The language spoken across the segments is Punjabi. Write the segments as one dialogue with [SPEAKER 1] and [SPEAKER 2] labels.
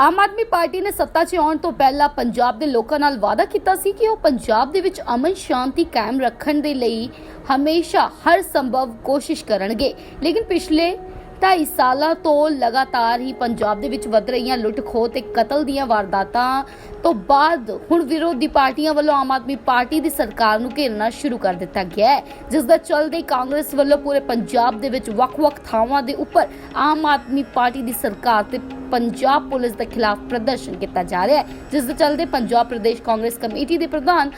[SPEAKER 1] ਆਮ ਆਦਮੀ ਪਾਰਟੀ ਨੇ ਸੱਤਾ 'ਚ ਆਉਣ ਤੋਂ ਪਹਿਲਾਂ ਪੰਜਾਬ ਦੇ ਲੋਕਾਂ ਨਾਲ ਵਾਅਦਾ ਕੀਤਾ ਸੀ ਕਿ ਉਹ ਪੰਜਾਬ ਦੇ ਵਿੱਚ ਅਮਨ ਸ਼ਾਂਤੀ ਕਾਇਮ ਰੱਖਣ ਦੇ ਲਈ ਹਮੇਸ਼ਾ ਹਰ ਸੰਭਵ ਕੋਸ਼ਿਸ਼ ਕਰਨਗੇ। ਲੇਕਿਨ ਪਿਛਲੇ 2.5 ਸਾਲਾਂ ਤੋਂ ਲਗਾਤਾਰ ਹੀ ਪੰਜਾਬ ਦੇ ਵਿੱਚ ਵੱਧ ਰਹੀਆਂ ਲੁੱਟ ਤੇ ਕਤਲ ਦੀਆਂ ਵਾਰਦਾਤਾਂ ਤੋਂ ਬਾਅਦ ਹੁਣ ਵਿਰੋਧੀ ਪਾਰਟੀਆਂ ਵੱਲੋਂ ਆਮ ਆਦਮੀ ਪਾਰਟੀ ਦੀ ਸਰਕਾਰ ਨੂੰ ਘੇਰਨਾ ਸ਼ੁਰੂ ਕਰ ਦਿੱਤਾ ਗਿਆ ਹੈ। ਜਿਸ ਦਾ ਚੱਲਦੇ ਕਾਂਗਰਸ ਵੱਲੋਂ ਪੂਰੇ ਪੰਜਾਬ ਦੇ ਵਿੱਚ ਵੱਖ-ਵੱਖ ਥਾਵਾਂ ਦੇ ਉੱਪਰ ਆਮ ਆਦਮੀ ਪਾਰਟੀ ਦੀ ਸਰਕਾਰ ਤੇ ਪੰਜਾਬ ਪੁਲਿਸ ਦੇ ਖਿਲਾਫ ਪ੍ਰਦਰਸ਼ਨ ਕੀਤਾ ਜਾ ਰਿਹਾ ਹੈ, ਜਿਸ ਦੇ ਚੱਲਦੇ ਪੰਜਾਬ ਪ੍ਰਦੇਸ਼ ਕਾਂਗਰਸ ਕਮੇਟੀ ਦੇ ਪ੍ਰਧਾਨ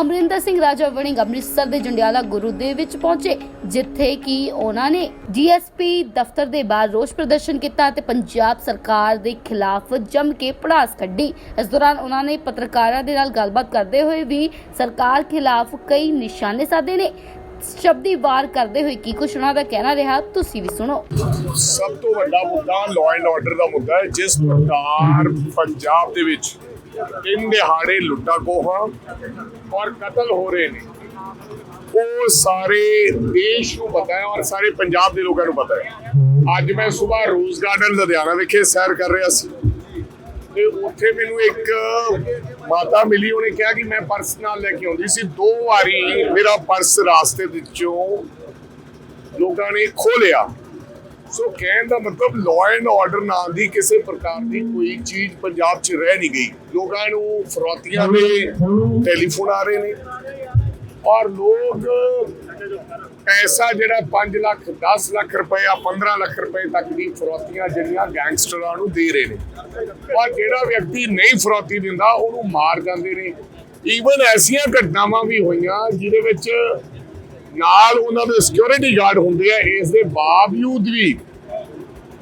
[SPEAKER 1] ਅਮਰਿੰਦਰ ਸਿੰਘ ਰਾਜਾ ਵੜਿੰਗ ਅੰਮ੍ਰਿਤਸਰ ਦੇ ਜੰਡਿਆਲਾ ਗੁਰੂ ਵਿੱਚ ਪਹੁੰਚੇ, ਜਿੱਥੇ ਕਿ ਉਹਨਾਂ ਨੇ ਡੀਐਸਪੀ ਦਫ਼ਤਰ ਦੇ ਬਾਹਰ ਰੋਸ ਪ੍ਰਦਰਸ਼ਨ ਕੀਤਾ ਤੇ ਪੰਜਾਬ ਸਰਕਾਰ ਦੇ ਖਿਲਾਫ ਜੰਮ ਕੇ ਪੜਾਸ ਕੱਢੀ। ਇਸ ਦੌਰਾਨ ਉਹਨਾਂ ਨੇ ਪੱਤਰਕਾਰਾਂ ਦੇ ਨਾਲ ਗੱਲਬਾਤ ਕਰਦੇ ਹੋਏ ਵੀ ਸਰਕਾਰ ਖਿਲਾਫ ਕਈ ਨਿਸ਼ਾਨੇ ਸਾਧੇ ਨੇ। ਸ਼ਬਦੀ ਵਾਰ ਕਰਦੇ ਹੋਏ ਕੀ ਕੁਛ ਉਹਨਾਂ ਦਾ ਕਹਿਣਾ ਰਿਹਾ, ਤੁਸੀਂ ਵੀ ਸੁਣੋ।
[SPEAKER 2] ਸਭ ਤੋਂ ਵੱਡਾ ਮੁੱਦਾ ਲਾਅ ਐਂਡ ਆਰਡਰ ਦਾ ਮੁੱਦਾ ਹੈ, ਜਿਸ ਪ੍ਰਕਾਰ ਪੰਜਾਬ ਦੇ ਵਿੱਚ ਦਿਨ ਦਿਹਾੜੇ ਲੁੱਟਾਂ ਖੋਹਾਂ ਔਰ ਕਤਲ ਹੋ ਰਹੇ ਨੇ। ਉਹ ਸਾਰੇ ਦੇਸ਼ ਨੂੰ ਪਤਾ ਹੈ ਔਰ ਸਾਰੇ ਪੰਜਾਬ ਦੇ ਲੋਕਾਂ ਨੂੰ ਪਤਾ ਹੈ। ਅੱਜ ਮੈਂ ਸਵੇਰ ਰੋਜ਼ ਗਾਰਡਨ ਲੁਧਿਆਣਾ ਵਿਖੇ ਸੈਰ ਕਰ ਰਿਹਾ ਸੀ। ਤੇ ਉੱਥੇ ਮੈਨੂੰ ਇੱਕ ਮਾਤਾ ਮਿਲੀ ਉਹਨੇ ਕਿਹਾ ਕਿ ਮੈਂ ਪਰਸ ਨਾਲ ਲੈ ਕੇ ਆਉਂਦੀ ਸੀ। ਦੋ ਵਾਰੀ ਮੇਰਾ ਪਰਸ ਰਾਸਤੇ ਵਿੱਚੋਂ ਲੋਕਾਂ ਨੇ ਖੋਲਿਆ ਸੋ ਕਹਿਣ ਦਾ ਮਤਲਬ ਲਾਅ ਐਂਡ ਆਰਡਰ ਨਾਂ ਦੀ ਕਿਸੇ ਪ੍ਰਕਾਰ ਦੀ ਕੋਈ ਚੀਜ਼ ਪੰਜਾਬ 'ਚ ਰਹਿ ਨਹੀਂ ਗਈ। ਲੋਕਾਂ ਨੂੰ ਫਰੋਤੀਆਂ ਦੇ ਟੈਲੀਫੋਨ ਆ ਰਹੇ ਨੇ। ਔਰ ਲੋਕ ਪੈਸਾ ਜਿਹੜਾ 5 ਲੱਖ 10 ਲੱਖ ਰੁਪਏ ਆ 15 ਲੱਖ ਰੁਪਏ ਤੱਕ ਦੀ ਫਰੋਤੀਆਂ ਜਿਹੜੀਆਂ ਗੈਂਗਸਟਰਾਂ ਨੂੰ ਦੇ ਰਹੇ ਨੇ। ਔਰ ਜਿਹੜਾ ਵਿਅਕਤੀ ਨਹੀਂ ਫਰੋਤੀ ਦਿੰਦਾ ਉਹਨੂੰ ਮਾਰ ਜਾਂਦੇ ਨੇ। ਈਵਨ ਐਸੀਆਂ ਘਟਨਾਵਾਂ ਵੀ ਹੋਈਆਂ ਜਿਹਦੇ ਵਿੱਚ ਨਾਲ ਉਹਨਾਂ ਦੇ ਸਿਕਿਉਰਿਟੀ ਗਾਰਡ ਹੁੰਦੇ ਆ ਇਸ ਦੇ ਬਾਵਜੂਦ ਵੀ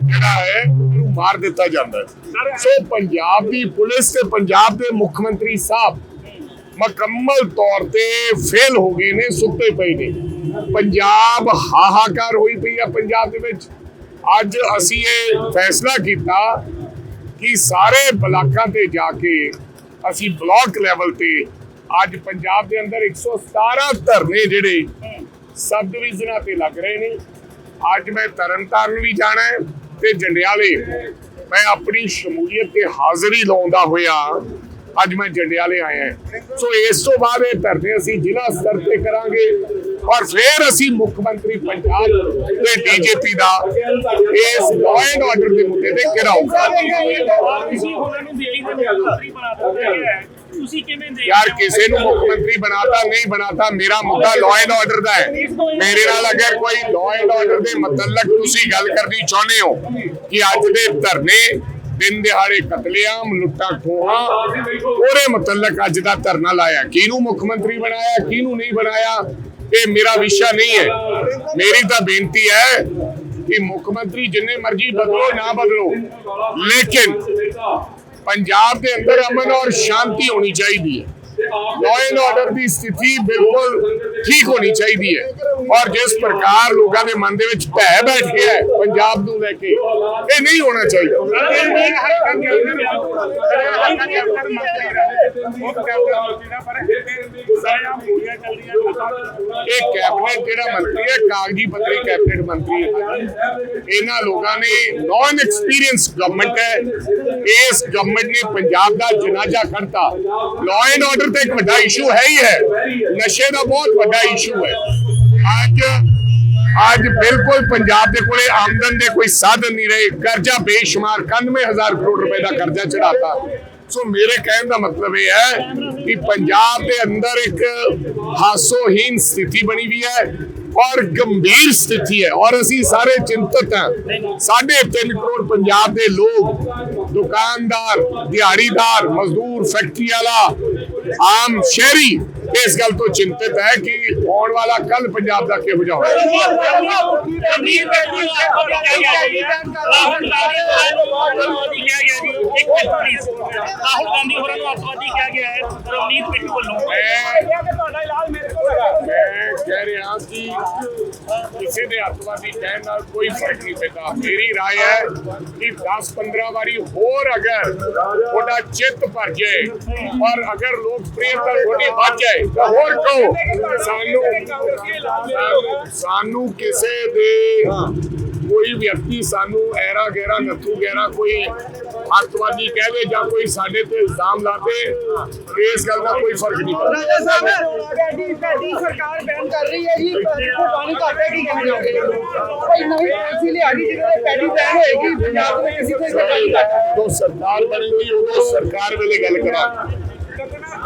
[SPEAKER 2] ਜਿਹੜਾ ਹੈ ਉਹਨੂੰ ਮਾਰ ਦਿੱਤਾ ਜਾਂਦਾ ਹੈ। ਸੋ ਪੰਜਾਬ ਦੀ ਪੁਲਿਸ ਤੇ ਪੰਜਾਬ ਦੇ ਮੁੱਖ ਮੰਤਰੀ ਸਾਹਿਬ ਮੁਕੰਮਲ ਤੌਰ ਤੇ ਫੇਲ ਹੋ ਗਏ ਨੇ, ਸੁੱਤੇ ਪਏ ਨੇ। ਪੰਜਾਬ ਹਾਹਾਕਾਰ ਹੋਈ ਪਈ ਆ ਪੰਜਾਬ ਦੇ ਵਿੱਚ। ਅੱਜ ਅਸੀਂ ਇਹ ਫੈਸਲਾ ਕੀਤਾ ਕਿ ਸਾਰੇ ਬਲਾਕਾਂ ਤੇ ਜਾ ਕੇ ਅਸੀਂ ਬਲਾਕ ਲੈਵਲ ਤੇ ਅੱਜ ਪੰਜਾਬ ਦੇ ਅੰਦਰ 117 ਧਰਨੇ ਜਿਹੜੇ ਸਬ ਡਿਵੀਜ਼ਨਾਂ ਤੇ ਲੱਗ ਰਹੇ ਨੇ। ਅੱਜ ਮੈਂ ਤਰਨਤਾਰਨ ਵੀ ਜਾਣਾ ਹੈ ਤੇ ਜੰਡਿਆਲੇ ਮੈਂ ਆਪਣੀ ਸ਼ਮੂਲੀਅਤ ਤੇ ਹਾਜ਼ਰੀ ਲਾਉਂਦਾ ਹੋਇਆ ਅੱਜ ਮੈਂ ਜੰਡਿਆਲੇ ਆਇਆ। ਸੋ ਇਸ ਤੋਂ ਬਾਅਦ ਇਹ ਧਰਨੇ ਅਸੀਂ ਜ਼ਿਲ੍ਹਾ ਸਤਰ ਤੇ ਕਰਾਂਗੇ ਔਰ ਫਿਰ ਅਸੀਂ ਮੁੱਖ ਮੰਤਰੀ ਪੰਜਾਬ ਤੇ ਡੀਜੀਪੀ ਦਾ ਇਸ ਲਾਅ ਐਂਡ ਆਰਡਰ ਦੇ ਮੁੱਦੇ ਤੇ ਘਿਰਾਓ ਯਾਰ ਕਿਸੇ ਨੂੰ ਮੁੱਖ ਮੰਤਰੀ ਬਣਾਤਾ ਨਹੀਂ ਬਣਾਤਾ ਮੇਰਾ ਮੁੱਦਾ ਲਾਅ ਐਂਡ ਆਰਡਰ ਦਾ ਹੈ। ਮੇਰੇ ਨਾਲ ਅਗਰ ਕੋਈ ਲਾਅ ਐਂਡ ਆਰਡਰ ਦੇ ਮਤਲਬ ਤੁਸੀਂ ਗੱਲ ਕਰਨੀ ਚਾਹੁੰਦੇ ਹੋ ਕਿ ਅੱਜ ਦੇ ਧਰਨੇ ਦਿਨ ਦਿਹਾੜੇ ਕਤਲੇਆਮ, ਲੁੱਟਾਂ, ਖੋਹਾਂ ਉਹਦੇ ਮਤਲਬ ਅੱਜ ਦਾ ਧਰਨਾ ਲਾਇਆ। ਕਿਹਨੂੰ ਮੁੱਖ ਮੰਤਰੀ ਬਣਾਇਆ, ਕਿਹਨੂੰ ਨਹੀਂ ਬਣਾਇਆ, ਇਹ ਮੇਰਾ ਵਿਸ਼ਾ ਨਹੀਂ ਹੈ। ਮੇਰੀ ਤਾਂ ਬੇਨਤੀ ਹੈ ਕਿ ਮੁੱਖ ਮੰਤਰੀ ਜਿੰਨੇ ਮਰਜ਼ੀ ਬਦਲੋ, ਨਾ ਬਦਲੋ। ਲੇਕਿਨ ਪੰਜਾਬ ਦੇ ਅੰਦਰ ਅਮਨ ਔਰ ਸ਼ਾਂਤੀ ਹੋਣੀ ਚਾਹੀਦੀ ਹੈ। ਲਾਅ ਐਂਡ ਆਰਡਰ ਦੀ ਸਥਿਤੀ ਬਿਲਕੁਲ ਠੀਕ ਹੋਣੀ ਚਾਹੀਦੀ ਹੈ। ਔਰ ਜਿਸ ਪ੍ਰਕਾਰ ਲੋਕਾਂ ਦੇ ਮਨ ਦੇ ਵਿੱਚ ਭੈ ਬੈਠ ਗਿਆ ਹੈ ਪੰਜਾਬ ਨੂੰ ਲੈ ਕੇ, ਇਹ ਨਹੀਂ ਹੋਣਾ ਚਾਹੀਦਾ। ਇਹ ਕੈਬਨਿਟ ਜਿਹੜਾ ਮੰਤਰੀ ਹੈ, ਕਾਗਜੀ ਪੱਤਰੀ ਕੈਬਨਿਟ ਮੰਤਰੀ ਹੈ। ਇਹਨਾਂ ਲੋਕਾਂ ਨੇ ਨਾਨ ਐਕਸਪੀਰੀਅੰਸ ਗਵਰਨਮੈਂਟ ਹੈ। ਇਸ ਗਵਰਨਮੈਂਟ ਨੇ ਪੰਜਾਬ ਦਾ ਜਨਾਜ਼ਾ ਖੜਤਾ ਲਾਅ ਐਂਡ ਆਰਡਰ ਤੇ ਇੱਕ ਵੱਡਾ ਇਸ਼ੂ ਹੈ ਹੀ ਹੈ ਨਸ਼ੇ ਦਾ ਬਹੁਤ ਵੱਡਾ ਇਸ਼ੂ ਹੈ ਅੱਜ ਅੱਜ ਬਿਲਕੁਲ ਪੰਜਾਬ ਦੇ ਕੋਲੇ ਆਮਦਨ ਦੇ ਕੋਈ ਸਾਧਨ ਨਹੀਂ ਰਹੇ ਕਰਜ਼ਾ ਬੇਸ਼ੁਮਾਰ 91000 ਕਰੋੜ ਰੁਪਏ ਦਾ ਕਰਜ਼ਾ ਚੜਾਤਾ ਸੋ ਮੇਰੇ ਕਹਿਣ ਦਾ ਮਤਲਬ ਇਹ ਹੈ ਕਿ ਪੰਜਾਬ ਦੇ ਅੰਦਰ ਇੱਕ ਹਾਸੋਹੀਨ ਸਥਿਤੀ ਬਣੀ ਵੀ ਹੈ ਔਰ ਗੰਭੀਰ ਸਥਿਤੀ ਹੈ ਔਰ ਅਸੀਂ ਸਾਰੇ ਚਿੰਤਤ ਹਾਂ ਸਾਢੇ 3 ਕਰੋੜ ਪੰਜਾਬ ਦੇ ਲੋਕ ਦੁਕਾਨਦਾਰ ਦਿਹਾੜੀਦਾਰ ਮਜ਼ਦੂਰ ਫੈਕਟਰੀ ਵਾਲਾ ਆਮ ਸ਼ਹਿਰੀ ਇਸ ਗੱਲ ਤੋਂ ਚਿੰਤਤ ਹੈ ਕਿ ਆਉਣ ਵਾਲਾ ਕੱਲ ਪੰਜਾਬ ਦਾ ਕਿਹੋ ਜਿਹਾ ਹੋਵੇਗਾ
[SPEAKER 3] ਰਾਹੁਲ ਗਾਂਧੀ ਹੋਰਾਂ ਨੂੰ ਅੱਤਵਾਦੀ ਕਿਹਾ ਗਿਆ ਹੈ ਰਵਨੀਤ ਬਿੱਟੂ ਵੱਲੋਂ
[SPEAKER 2] ਮੈਂ ਕਹਿ ਰਿਹਾ ਕਿ ਕਿਸੇ ਦੇ ਅੱਤਵਾਦੀ ਕਹਿਣ ਨਾਲ ਕੋਈ ਫਰਕ ਨਹੀਂ ਪੈਂਦਾ ਮੇਰੀ رائے ਹੈ ਕਿ 10 15 ਵਾਰੀ ਹੋਰ ਅਗਰ ਤੁਹਾਡਾ ਚਿੱਤ ਭਰ ਜਾਏ ਔਰ ਅਗਰ ਲੋਕ ਪ੍ਰਿਯਤਾ ਤੁਹਾਡੀ ਵੱਧ ਜਾਏ ਤਾਂ ਹੋਰ ਕਹੋ ਸਾਨੂੰ ਸਾਨੂੰ ਕਿਸੇ ਦੇ ਕੋਈ ਵਿਅਕਤੀ ਸਾਨੂੰ ਐਰਾ ਗੈਰਾ ਨੱਥੂ ਗੈਰਾ ਕੋਈ ਅੱਤਵਾਦੀ ਕਹਵੇ ਜਾਂ ਕੋਈ ਸਾਡੇ ਤੇ ਇਲਜ਼ਾਮ ਲਾਵੇ ਇਸ ਗੱਲ ਦਾ ਕੋਈ ਫ਼ਰਕ ਨਹੀਂ ਪੈਂਦਾ।
[SPEAKER 4] ਰਾਜਾ ਸਾਹਿਬ ਸਾਡੀ ਸਾਡੀ ਸਰਕਾਰ ਬੈਨ ਕਰ ਰਹੀ ਹੈ ਜੀ ਪਾਣੀ ਘਾਟੇ ਕੀ ਕਹਿਣਾ ਚਾਹੋਗੇ? ਕੋਈ ਨਵੀਂ ਪਾਲਿਸੀ ਲਿਆਣੀ ਜਿਹਦੇ ਨਾਲ ਪੈਡੀ ਬੈਨ ਹੋਏਗੀ ਪੰਜਾਬ ਦੇ ਕਿਸੇ ਤੇ ਪਾਣੀ ਘਾਟਾ
[SPEAKER 2] ਜਦੋਂ ਸਰਕਾਰ ਬਣੇਗੀ ਉਦੋਂ ਸਰਕਾਰ ਵੇਲੇ ਗੱਲ ਕਰਾਂਗੇ